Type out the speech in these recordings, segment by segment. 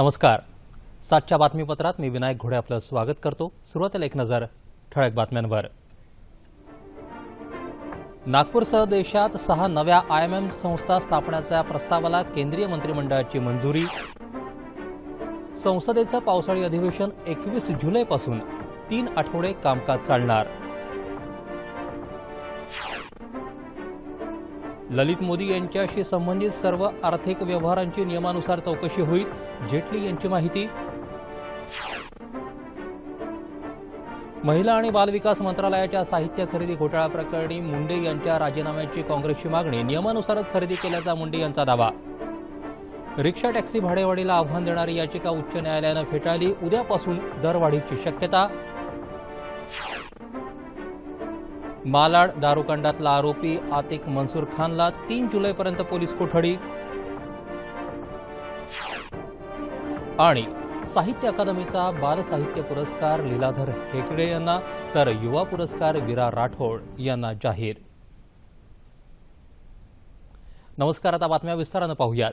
नमस्कार. सातच्या बातमीपत्रात मी विनायक घोडे आपलं स्वागत करतो. सुरुवातीला एक नजर ठळक बातम्यांवर. नागपूरसह देशात सहा नव्या आयएमएम संस्था स्थापण्याच्या प्रस्तावाला केंद्रीय मंत्रिमंडळाची मंजुरी. संसदेचं पावसाळी अधिवेशन एकवीस जुलैपासून तीन आठवडे कामकाज चालणार. ललित मोदी यांच्याशी संबंधित सर्व आर्थिक व्यवहारांची नियमानुसार चौकशी होईल. जेटली यांची माहिती. महिला आणि बालविकास मंत्रालयाच्या साहित्य खरेदी घोटाळा प्रकरणी मुंडे यांच्या राजीनाम्याची काँग्रेसची मागणी. नियमानुसारच खरेदी केल्याचा मुंडे यांचा दावा. रिक्षा टॅक्सी भाडेवाढीला आव्हान देणारी याचिका उच्च न्यायालयानं फेटाळली. उद्यापासून दरवाढीची शक्यता. मालाड दारुकांडातला आरोपी आतिक मनसूर खानला तीन जुलैपर्यंत पोलीस कोठडी. आणि साहित्य अकादमीचा बालसाहित्य पुरस्कार लीलाधर हेकडे यांना तर युवा पुरस्कार विरा राठोड यांना जाहीर. नमस्कार आता बातम्या विस्तारानं पाहूयात.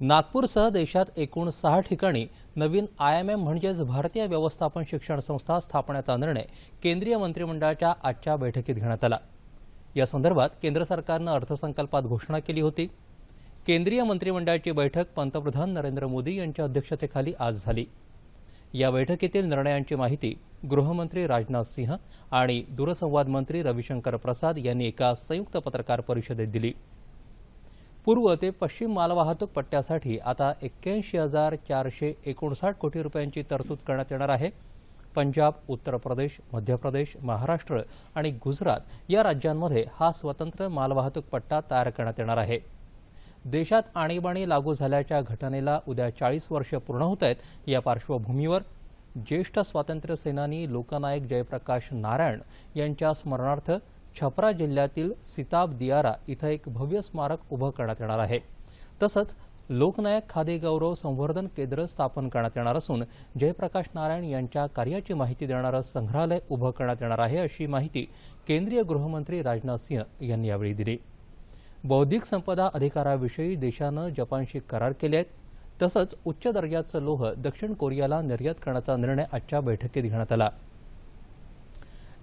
नागपूरसह देशात एकूण सहा ठिकाणी नवीन आयएमएम म्हणजेच भारतीय व्यवस्थापन शिक्षण संस्था स्थापण्याचा निर्णय केंद्रीय मंत्रिमंडळाच्या आजच्या बैठकीत घेण्यात आला. या संदर्भात केंद्र सरकारनं अर्थसंकल्पात घोषणा केली होती. केंद्रीय मंत्रिमंडळाची बैठक पंतप्रधान नरेंद्र मोदी यांच्या अध्यक्षतेखाली आज झाली. या बैठकीतील निर्णयांची माहिती गृहमंत्री राजनाथ सिंह आणि दूरसंवाद मंत्री रविशंकर प्रसाद यांनी एका संयुक्त पत्रकार परिषदेत दिली. पूर्व ते पश्चिम मालवाहतूक पट्ट्यासाठी आता एक्क्याऐंशी हजार चारशे एकोणसाठ कोटी रुपयांची तरतूद करण्यात येणार आहे. पंजाब उत्तर प्रदेश मध्य प्रदेश महाराष्ट्र आणि गुजरात या राज्यांमध्ये हा स्वतंत्र मालवाहतूक पट्टा तयार करण्यात येणार आहे. देशात आणीबाणी लागू झाल्याच्या घटनेला उद्या चाळीस वर्ष पूर्ण होत आहेत या पार्श्वभूमीवर ज्येष्ठ स्वातंत्र्य सेनानी लोकनायक जयप्रकाश नारायण यांच्या स्मरणार्थ छपरा जिल्ह्यातील सिताब दियारा इथं एक भव्य स्मारक उभं करण्यात येणार आहे. तसंच लोकनायक खादी गौरव संवर्धन केंद्र स्थापन करण्यात येणार असून जयप्रकाश नारायण यांच्या कार्याची माहिती देणारं संग्रहालय उभं करण्यात येणार आहे अशी माहिती केंद्रीय गृहमंत्री राजनाथ सिंह यांनी यावेळी दिली. बौद्धिक संपदा अधिकाराविषयी देशानं जपानशी करार केले आहेत. तसंच उच्च दर्जाचं लोह दक्षिण कोरियाला निर्यात करण्याचा निर्णय आजच्या बैठकीत घेण्यात आला.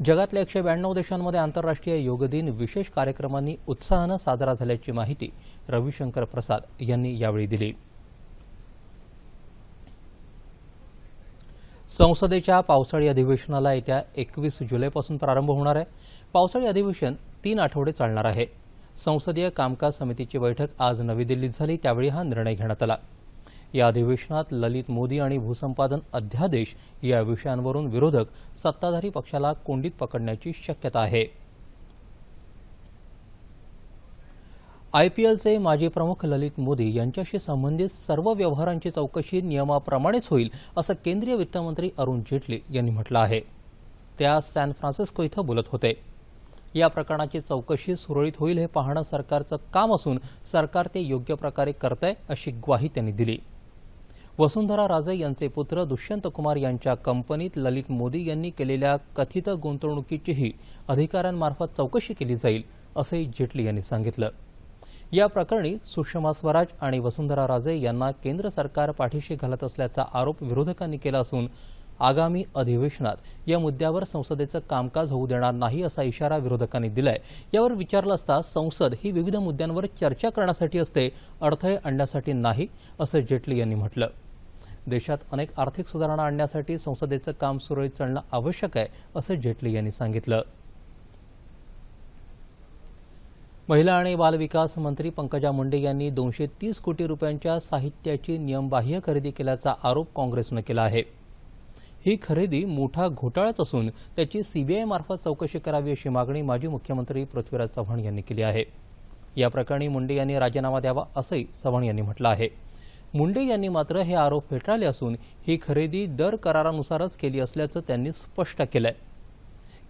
जगातल्या एकशे ब्याण्णव देशांमध्ये आंतरराष्ट्रीय योग दिन विशेष कार्यक्रमांनी उत्साहानं साजरा झाल्याची माहिती रविशंकर प्रसाद यांनी यावेळी दिली. संसदेच्या पावसाळी अधिवेशनाला येत्या एकवीस जुलैपासून प्रारंभ होणार आहे. पावसाळी अधिवेशन तीन आठवडे चालणार आहे. संसदीय कामकाज समितीची बैठक आज नवी दिल्लीत झाली त्यावेळी हा निर्णय घेण्यात आला. या अधिवेशनात ललित मोदी आणि भूसंपादन अध्यादेश या विषयांवरून विरोधक सत्ताधारी पक्षाला कोंडीत पकडण्याची शक्यता आहे. आयपीएलचे माजी प्रमुख ललित मोदी यांच्याशी संबंधित सर्व व्यवहारांची चौकशी नियमाप्रमाणेच होईल असं केंद्रीय वित्तमंत्री अरुण जेटली यांनी म्हटलं आहे. ते आज सॅन फ्रान्सिस्को इथं बोलत होते. या प्रकरणाची चौकशी सुरळीत होईल हे पाहणं सरकारचं काम असून सरकार ते योग्य प्रकारे करतंय अशी ग्वाही त्यांनी दिली. वसुंधरा राजे यांचे पुत्र दुष्यंत कुमार यांच्या कंपनीत ललित मोदी यांनी केलेल्या कथित गुंतवणुकीचीही अधिकाऱ्यांमार्फत चौकशी केली जाईल असंही जेटली यांनी सांगितलं. या प्रकरणी सुषमा स्वराज आणि वसुंधरा राजे यांना केंद्र सरकार पाठीशी घालत असल्याचा आरोप विरोधकांनी केला असून आगामी अधिवेशनात या मुद्द्यावर संसदेचं कामकाज होऊ देणार नाही असा इशारा विरोधकांनी दिलाय. यावर विचारलं असता संसद ही विविध मुद्द्यांवर चर्चा करण्यासाठी असते अडथळे आणण्यासाठी नाही असं जेटली यांनी म्हटलं. देशात अनेक आर्थिक सुधारणा आणण्यासाठी संसदेचं काम सुरळीत चालणं आवश्यक आहे असं जेटली यांनी सांगितलं. महिला आणि बालविकास मंत्री पंकजा मुंडे यांनी दोनशे तीस कोटी रुपयांच्या साहित्याची नियमबाह्य खरेदी केल्याचा आरोप काँग्रेसनं केला आहे. ही खरेदी मोठा घोटाळाच असून त्याची सीबीआय मार्फत चौकशी करावी अशी मागणी माजी मुख्यमंत्री पृथ्वीराज चव्हाण यांनी केली आहे. या प्रकरणी मुंडे यांनी राजीनामा द्यावा असंही चव्हाण यांनी म्हटलं आहे. मुंडे यांनी मात्र हे आरोप फेटाळले असून ही खरेदी दर करारानुसारच केली असल्याचं त्यांनी स्पष्ट केलंय.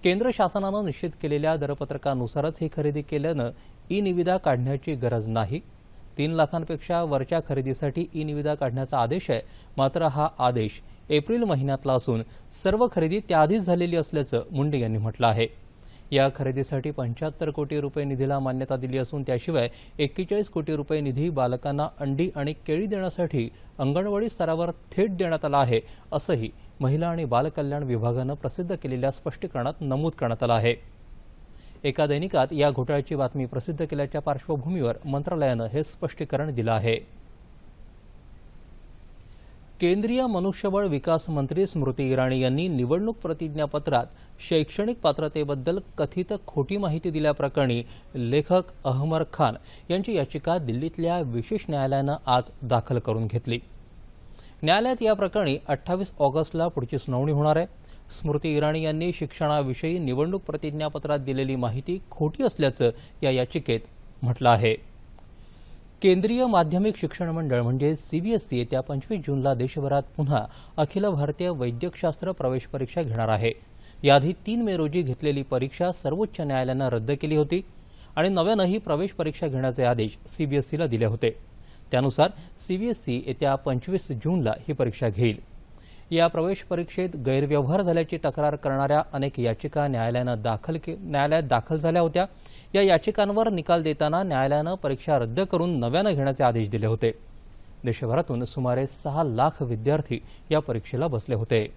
केंद्र शासनानं निश्चित केलेल्या दरपत्रकानुसारच ही खरेदी केल्यानं ई निविदा काढण्याची गरज नाही. तीन लाखांपेक्षा वरच्या खरेदीसाठी ई निविदा काढण्याचा आदेश आहे. मात्र हा आदेश एप्रिल महिन्यातला असून सर्व खरेदी त्याआधीच झालेली असल्याचं मुंडे यांनी म्हटलं आहे. या खरेदीसाठी पंच्याहत्तर कोटी रुपये निधीला मान्यता दिली असून त्याशिवाय एक्केचाळीस कोटी रुपये निधी बालकांना अंडी आणि केळी देण्यासाठी अंगणवाडी स्तरावर थेट देण्यात आला आहे असंही महिला आणि बालकल्याण विभागानं प्रसिद्ध केलेल्या स्पष्टीकरणात नमूद करण्यात आलं आहे. एका दैनिकात या घोटाळ्याची बातमी प्रसिद्ध केल्याच्या पार्श्वभूमीवर मंत्रालयानं हे स्पष्टीकरण दिलं आहे. केंद्रीय मनुष्यबळ विकास मंत्री स्मृती इराणी यांनी निवडणूक प्रतिज्ञापत्रात शैक्षणिक पात्रतेबद्दल कथित खोटी माहिती दिल्याप्रकरणी लेखक अहमर खान यांची याचिका दिल्लीतल्या विशेष न्यायालयानं आज दाखल करून घेतली. न्यायालयात या प्रकरणी अठ्ठावीस ऑगस्टला पुढची सुनावणी होणार आहे. स्मृती इराणी यांनी शिक्षणाविषयी निवडणूक प्रतिज्ञापत्रात दिलेली माहिती खोटी असल्याचं या याचिकेत म्हटलं आहे. केंद्रीय माध्यमिक शिक्षण मंडळ म्हणजे सीबीएसई येत्या पंचवीस जूनला देशभरात पुन्हा अखिल भारतीय वैद्यकशास्त्र प्रवेश परीक्षा घेणार आहे. याआधी तीन मे रोजी घेतलेली परीक्षा सर्वोच्च न्यायालयानं रद्द केली होती आणि नव्यानं ही प्रवेश परीक्षा घेण्याचे आदेश सीबीएसईला दिले होते. त्यानुसार सीबीएसई येत्या पंचवीस जूनला ही परीक्षा घेईल. या प्रवेश परीक्षेत गैरव्यवहार झाल्याची तक्रार करणाऱ्या अनेक याचिका न्यायालयानं दाखल के न्यायालयात दाखल झाल्या होत्या. या याचिकांवर निकाल देताना न्यायालयानं परीक्षा रद्द करून नव्यानं घेण्याचे आदेश दिले होते. देशभरातून सुमारे सहा लाख विद्यार्थी या परीक्षेला बसले होते.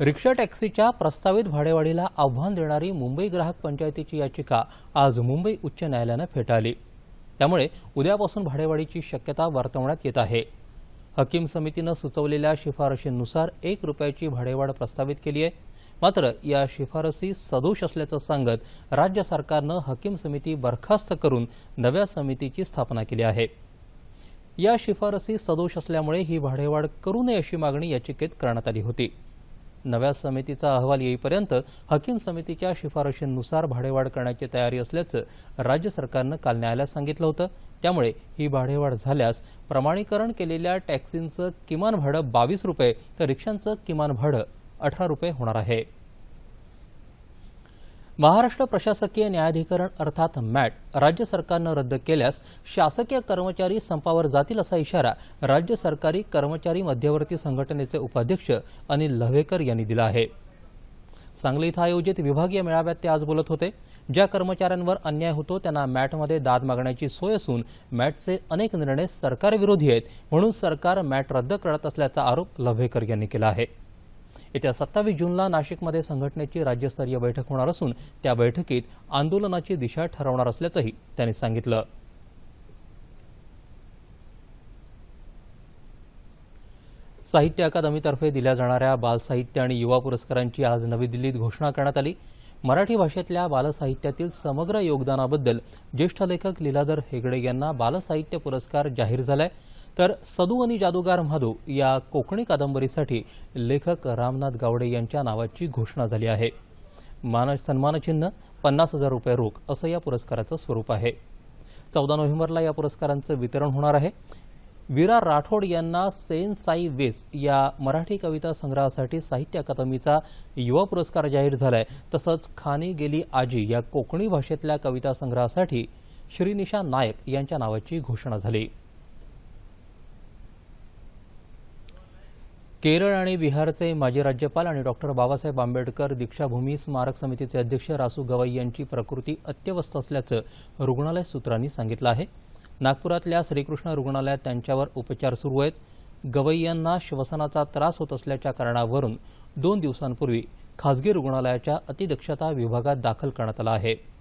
रिक्षा टॅक्सीच्या प्रस्तावित भाडेवाढीला आव्हान देणारी मुंबई ग्राहक पंचायतीची याचिका आज मुंबई उच्च न्यायालयानं फेटाळली. त्यामुळे उद्यापासून भाडेवाढीची शक्यता वर्तवण्यात येत आहे. हकीम समितीनं सुचवलेल्या शिफारशींनुसार एक रुपयाची भाडेवाढ प्रस्तावित केली आहे. मात्र या शिफारसी सदोष असल्याचं सांगत राज्य सरकारनं हकीम समिती बरखास्त करून नव्या समितीची स्थापना केली आहे. या शिफारसी सदोष असल्यामुळे ही भाडेवाढ करू नये अशी मागणी याचिकेत करण्यात आली होती. नव्या समितीचा अहवाल येईपर्यंत हकीम समितीच्या शिफारशींनुसार भाडेवाढ करण्याची तयारी असल्याचं राज्य सरकारनं काल न्यायालयात सांगितलं होतं. त्यामुळे ही भाडेवाढ झाल्यास प्रमाणीकरण केलेल्या टॅक्सींचं किमान भाडं बावीस रुपये तर रिक्षांचं किमान भाडं अठरा रुपये होणार आहे. महाराष्ट्र प्रशासकीय न्यायाधिकरण अर्थात मॅट राज्य सरकारनं रद्द केल्यास शासकीय कर्मचारी संपावर जातील असा इशारा राज्य सरकारी कर्मचारी मध्यवर्ती संघटनेचे उपाध्यक्ष अनिल लव्हेकर यांनी दिला आहे. सांगली इथं आयोजित विभागीय मेळाव्यात ते आज बोलत होते. ज्या कर्मचाऱ्यांवर अन्याय होतो त्यांना मॅटमध्ये दाद मागण्याची सोय असून मॅटचे अनेक निर्णय सरकारविरोधी आहेत म्हणून सरकार मॅट रद्द करत असल्याचा आरोप लव्हेकर यांनी केला आहे. येत्या सत्तावीस जूनला नाशिकमध्ये संघटनेची राज्यस्तरीय बैठक होणार असून त्या बैठकीत आंदोलनाची दिशा ठरवणार असल्याचंही त्यांनी सांगितलं. साहित्य अकादमीतर्फे दिल्या जाणाऱ्या बालसाहित्य आणि युवा पुरस्कारांची आज नवी दिल्लीत घोषणा करण्यात आली. मराठी भाषेतल्या बालसाहित्यातील समग्र योगदानाबद्दल ज्येष्ठ लेखक लीलाधर हेगडे यांना बालसाहित्य पुरस्कार जाहीर झालाय. तर सदू आणि जादूगार म्हादू या कोकणी कादंबरीसाठी लेखक रामनाथ गावडे यांच्या नावाची घोषणा झाली आहे. मान सन्मानचिन्ह पन्नास हजार रुपये रोख असं या पुरस्काराचं स्वरूप आहे. चौदा नोव्हेंबरला या पुरस्कारांचं वितरण होणार आहे. वीरा राठोड यांना सेन साई वेस या मराठी कविता संग्रहासाठी साहित्य अकादमीचा युवा पुरस्कार जाहीर झालाय. तसंच खानी गेली आजी या कोकणी भाषेतल्या कविता संग्रहासाठी श्रीनिशा नायक यांच्या नावाची घोषणा झाली. केरळ आणि बिहारचे माजी राज्यपाल आणि डॉक्टर बाबासाहेब आंबेडकर दीक्षाभूमी स्मारक समितीचे अध्यक्ष रासू गवाई यांची प्रकृती अत्यवस्थ असल्याचं रुग्णालय सूत्रांनी सांगितलं आहे. नागपुरातल्या श्रीकृष्ण रुग्णालयात त्यांच्यावर उपचार सुरू आहेत. गवई यांना श्वसनाचा त्रास होत असल्याच्या कारणावरून दोन दिवसांपूर्वी खासगी रुग्णालयाच्या अतिदक्षता विभागात दाखल करण्यात आलं आहे.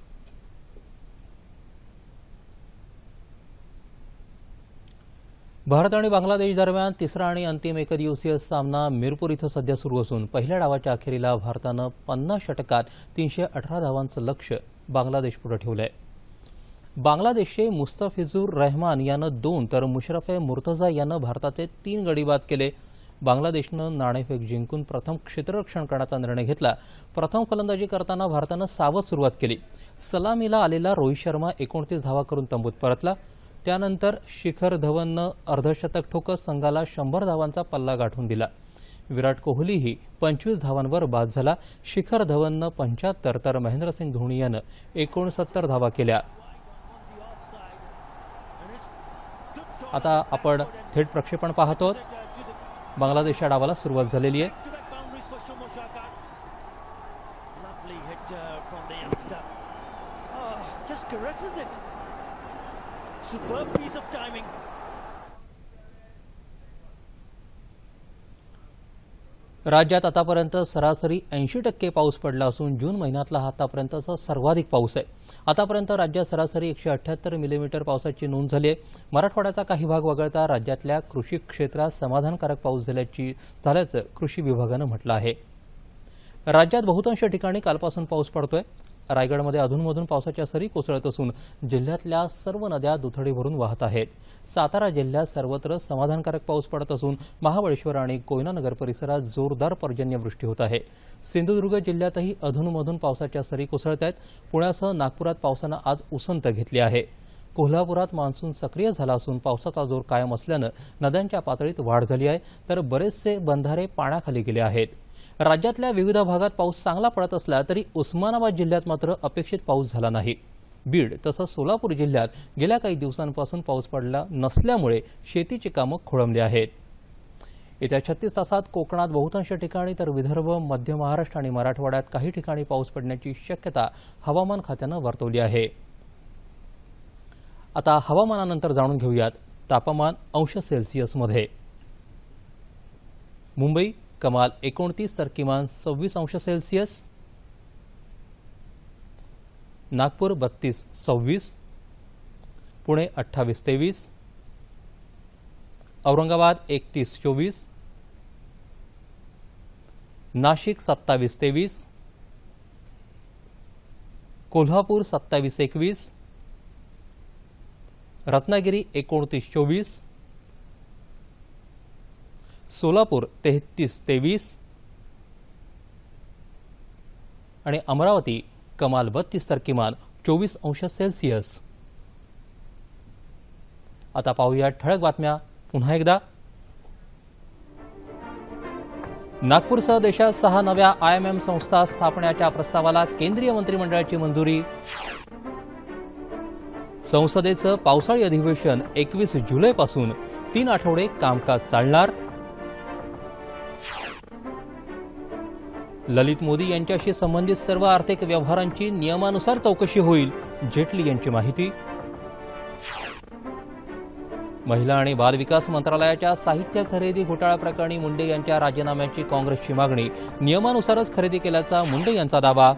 भारत आणि बांगलादेश दरम्यान तिसरा आणि अंतिम एकदिवसीय सामना मिरपूर इथं सध्या सुरू असून पहिल्या डावाच्या अखेरीला भारतानं पन्नास षटकात तीनशे अठरा धावांचं लक्ष बांगलादेशपुढे ठेवलंय. बांगलादेशचे मुस्तफिजूर रहमान यानं दोन तर मुशरफ ए मुर्तझा यानं भारताचे तीन गडी बाद केले. बांगलादेशनं नाणेफेक जिंकून प्रथम क्षेत्ररक्षण करण्याचा निर्णय घेतला. प्रथम फलंदाजी करताना भारतानं सावध सुरुवात केली. सलामीला आलेला रोहित शर्मा एकोणतीस धावा करून तंबूत परतला. त्यानंतर शिखर धवननं अर्धशतक ठोकत संघाला शंभर धावांचा पल्ला गाठून दिला. विराट कोहलीही पंचवीस धावांवर बाद झाला. शिखर धवननं पंच्याहत्तर तर महेंद्रसिंग धोनी यानं एकोणसत्तर धावा केल्या. आता आपण थेट प्रक्षेपण पाहतो बांगलादेशच्या डावाला सुरुवात झालेली आहे. Superb piece of timing. राज्यात आतापर्यंत सरासरी ऐंशी टक्के पाऊस पडला असून जून महिन्यातला हा आतापर्यंतचा सर्वाधिक पाऊस आहे. आतापर्यंत राज्यात सरासरी एकशे अठ्ठ्याहत्तर मिलीमीटर पावसाची नोंद झाली आहे. मराठवाड्याचा काही भाग वगळता राज्यातल्या कृषी क्षेत्रात समाधानकारक पाऊस झाल्याची झाल्याचं कृषी विभागानं म्हटलं आहे. राज्यात बहुतांश ठिकाणी कालपासून पाऊस पडतोय. रायगडमध्ये अधूनमधून पावसाच्या सरी कोसळत असून जिल्ह्यातल्या सर्व नद्या दुथडी भरून वाहत आहेत. सातारा जिल्ह्यात सर्वत्र समाधानकारक पाऊस पडत असून महाबळेश्वर आणि कोयनानगर परिसरात जोरदार पर्जन्यवृष्टी होत आहे. सिंधुदुर्ग जिल्ह्यातही अधूनमधून पावसाच्या सरी कोसळत आहेत. पुण्यासह नागपुरात पावसानं आज उसंत घेतली आहे. कोल्हापुरात मान्सून सक्रिय झाला असून पावसाचा जोर कायम असल्यानं नद्यांच्या पातळीत वाढ झाली आहे. तर बरेचसे बंधारे पाण्याखाली गेले आहेत. राज्यातल्या विविध भागात पाऊस चांगला पडत असला तरी उस्मानाबाद जिल्ह्यात मात्र अपेक्षित पाऊस झाला नाही. बीड तसंच सोलापूर जिल्ह्यात गेल्या काही दिवसांपासून पाऊस पडला नसल्यामुळे शेतीची कामं खोळंबली आहेत. येत्या छत्तीस तासात कोकणात बहुतांश ठिकाणी तर विदर्भ मध्य महाराष्ट्र आणि मराठवाड्यात काही ठिकाणी पाऊस पडण्याची शक्यता हवामान खात्यानं वर्तवली आहे. आता हवामानानंतर जाणून घेऊयात तापमान अंश सेल्सिअसमध्ये. मुंबई कमाल एकोणतीस तर किमान सव्वीस अंश सेल्सिअस. नागपूर बत्तीस, सव्वीस. पुणे अठ्ठावीस, तेवीस. औरंगाबाद एकतीस, चोवीस. नाशिक सत्तावीस, तेवीस. कोल्हापूर सत्तावीस, एकवीस. रत्नागिरी एकोणतीस, चोवीस. सोलापूर तेहतीस तेवीस. आणि अमरावती कमाल बत्तीस तर किमान चोवीस अंश सेल्सिअस. आता पाहूया ठळक बातम्या. पुन्हा एकदा. नागपूरसह देशात सहा नव्या आय एम एम संस्था स्थापण्याच्या प्रस्तावाला केंद्रीय मंत्रिमंडळाची मंजुरी. संसदेचं पावसाळी अधिवेशन एकवीस जुलैपासून तीन आठवडे कामकाज चालणार. ललित मोदी यांच्याशी संबंधित सर्व आर्थिक व्यवहारांची नियमानुसार चौकशी होईल जेटली यांची माहिती. महिला आणि बालविकास मंत्रालयाच्या साहित्य खरेदी घोटाळा प्रकरणी मुंडे यांच्या राजीनाम्याची काँग्रेसची मागणी नियमानुसारच खरेदी केल्याचा मुंडे यांचा दावा.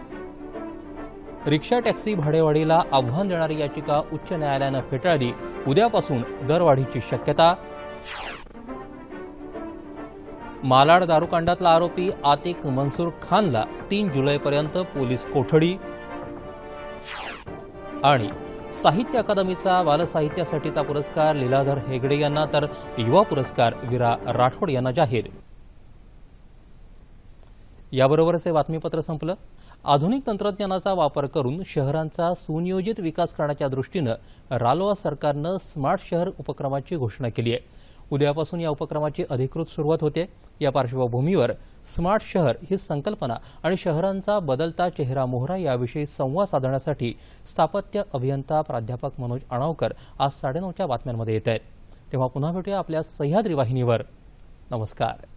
रिक्षा टॅक्सी भाडेवाढीला आव्हान देणारी याचिका उच्च न्यायालयानं फेटाळली उद्यापासून दरवाढीची शक्यता. मालाड दारूकांडातला आरोपी आतिक मनसूर खानला तीन जुलैपर्यंत पोलीस कोठडी आणि साहित्य अकादमीचा बालसाहित्यासाठीचा पुरस्कार लीलाधर हेगडे यांना तर युवा पुरस्कार विरा राठोड यांना जाहीर. याबरोबरच हे बातमीपत्र संपलं. आधुनिक तंत्रज्ञानाचा वापर करून शहरांचा सुनियोजित विकास करण्याच्या दृष्टीनं रालोआ सरकारनं स्मार्ट शहर उपक्रमाची घोषणा केली आहे. उद्यापासून या उपक्रमाची अधिकृत सुरुवात होते. या पार्श्वभूमीवर स्मार्ट शहर ही संकल्पना आणि शहरांचा बदलता चेहरा मोहरा याविषयी संवाद साधण्यासाठी स्थापत्य अभियंता प्राध्यापक मनोज अणावकर आज साडेनऊच्या बातम्यांमध्ये येत आहेत. तेव्हा पुन्हा भेटूया आपल्या सह्याद्री वाहिनीवर. नमस्कार.